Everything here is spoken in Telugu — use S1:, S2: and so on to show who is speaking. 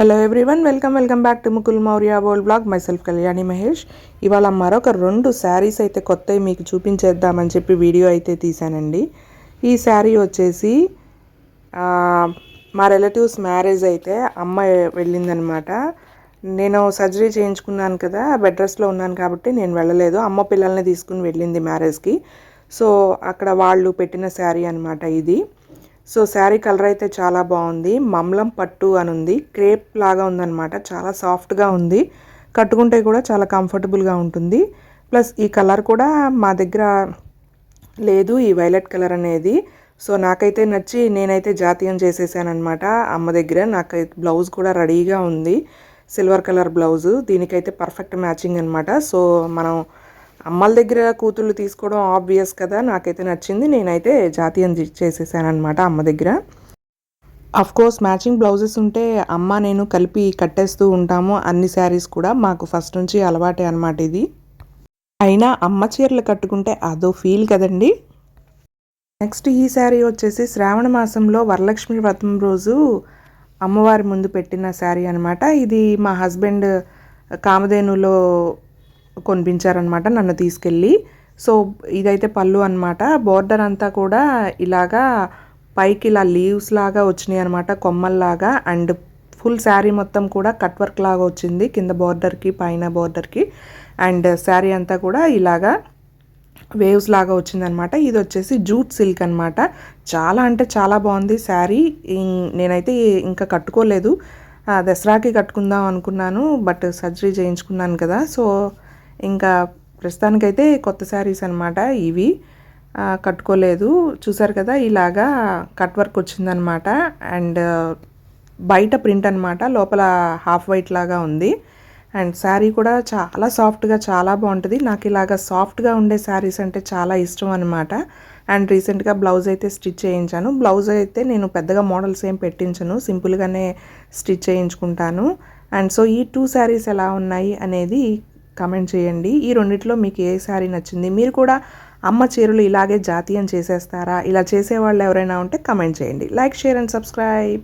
S1: Hello everyone welcome welcome back to Mukul Maurya world blog myself Kalyani Mahesh ఇవాళ మరొక రెండు శారీస్ అయితే కొత్తవి మీకు చూపించేద్దామని చెప్పి వీడియో అయితే తీశానండి. ఈ శారీ వచ్చేసి మా రిలేటివ్స్ మ్యారేజ్ అయితే అమ్మ వెళ్ళిందనమాట. నేను సర్జరీ చేయించుకున్నాను కదా బెడ్ రెస్ట్లో ఉన్నాను కాబట్టి నేను వెళ్ళలేదు. అమ్మ పిల్లల్ని తీసుకుని వెళ్ళింది మ్యారేజ్కి సో అక్కడ వాళ్ళు పెట్టిన శారీ అనమాట ఇది. సో శారీ కలర్ అయితే చాలా బాగుంది. మమ్లం పట్టు అని ఉంది. క్రేప్ లాగా ఉందన్నమాట. చాలా సాఫ్ట్గా ఉంది. కట్టుకుంటే కూడా చాలా కంఫర్టబుల్గా ఉంటుంది. ప్లస్ ఈ కలర్ కూడా మా దగ్గర లేదు. ఈ వైలెట్ కలర్ అనేది. సో నాకైతే నచ్చి నేనైతే జాతీయం చేసేసానమాట అమ్మ దగ్గర. నాకైతే బ్లౌజ్ కూడా రెడీగా ఉంది. Silver colour blouse. దీనికైతే పర్ఫెక్ట్ మ్యాచింగ్ అనమాట సో మనం అమ్మల దగ్గర కూతుళ్ళు తీసుకోవడం ఆబ్వియస్ కదా నాకైతే నచ్చింది. నేనైతే జాతీయం చేసేసానమాట అమ్మ దగ్గర. అఫ్ కోర్స్ మ్యాచింగ్ బ్లౌజెస్ ఉంటే అమ్మ నేను కలిపి కట్టేస్తూ ఉంటాము. అన్ని శారీస్ కూడా మాకు ఫస్ట్ నుంచి అలవాటే అనమాట ఇది. అయినా అమ్మ చీరలు కట్టుకుంటే అదో ఫీల్ కదండి. నెక్స్ట్ ఈ శారీ వచ్చేసి శ్రావణ మాసంలో వరలక్ష్మి వ్రతం రోజు అమ్మవారి ముందు పెట్టిన శారీ అనమాట ఇది మా హస్బెండ్ కామధేనులో కొనిపించారనమాట నన్ను తీసుకెళ్ళి. సో ఇదైతే పళ్ళు అనమాట బోర్డర్ అంతా కూడా ఇలాగా పైకి ఇలా లీవ్స్ లాగా వచ్చినాయి అనమాట కొమ్మల్లాగా. అండ్ ఫుల్ శారీ మొత్తం కూడా కట్ వర్క్ లాగా వచ్చింది కింద బోర్డర్కి పైన బోర్డర్కి. అండ్ శారీ అంతా కూడా ఇలాగా వేవ్స్ లాగా వచ్చిందనమాట ఇది వచ్చేసి జూట్ సిల్క్ అనమాట చాలా అంటే చాలా బాగుంది శారీ. నేనైతే ఇంకా కట్టుకోలేదు. ఆ, దసరాకి కట్టుకుందాం అనుకున్నాను బట్ సర్జరీ చేయించుకున్నాను కదా. సో ఇంకా ప్రస్తుతానికైతే కొత్త శారీస్ అనమాట ఇవి. కట్టుకోలేదు. చూసారు కదా ఇలాగా కట్ వర్క్ వచ్చిందనమాట అండ్ బయట ప్రింట్ అనమాట లోపల హాఫ్ వైట్ లాగా ఉంది. అండ్ శారీ కూడా చాలా సాఫ్ట్గా చాలా బాగుంటుంది. నాకు ఇలాగ సాఫ్ట్గా ఉండే శారీస్ అంటే చాలా ఇష్టం అనమాట అండ్ రీసెంట్గా బ్లౌజ్ అయితే స్టిచ్ చేయించాను. బ్లౌజ్ అయితే నేను పెద్దగా మోడల్స్ ఏం పెట్టించను. సింపుల్గానే స్టిచ్ చేయించుకుంటాను. అండ్ సో ఈ టూ శారీస్ ఎలా ఉన్నాయి అనేది కమెంట్ చేయండి. ఈ రెండిట్లో మీకు ఏ శారీ నచ్చింది? మీరు కూడా అమ్మ చీరలు ఇలాగే జాతీయం చేసేస్తారా? ఇలా చేసేవాళ్ళు ఎవరైనా ఉంటే కమెంట్ చేయండి. Like share and subscribe.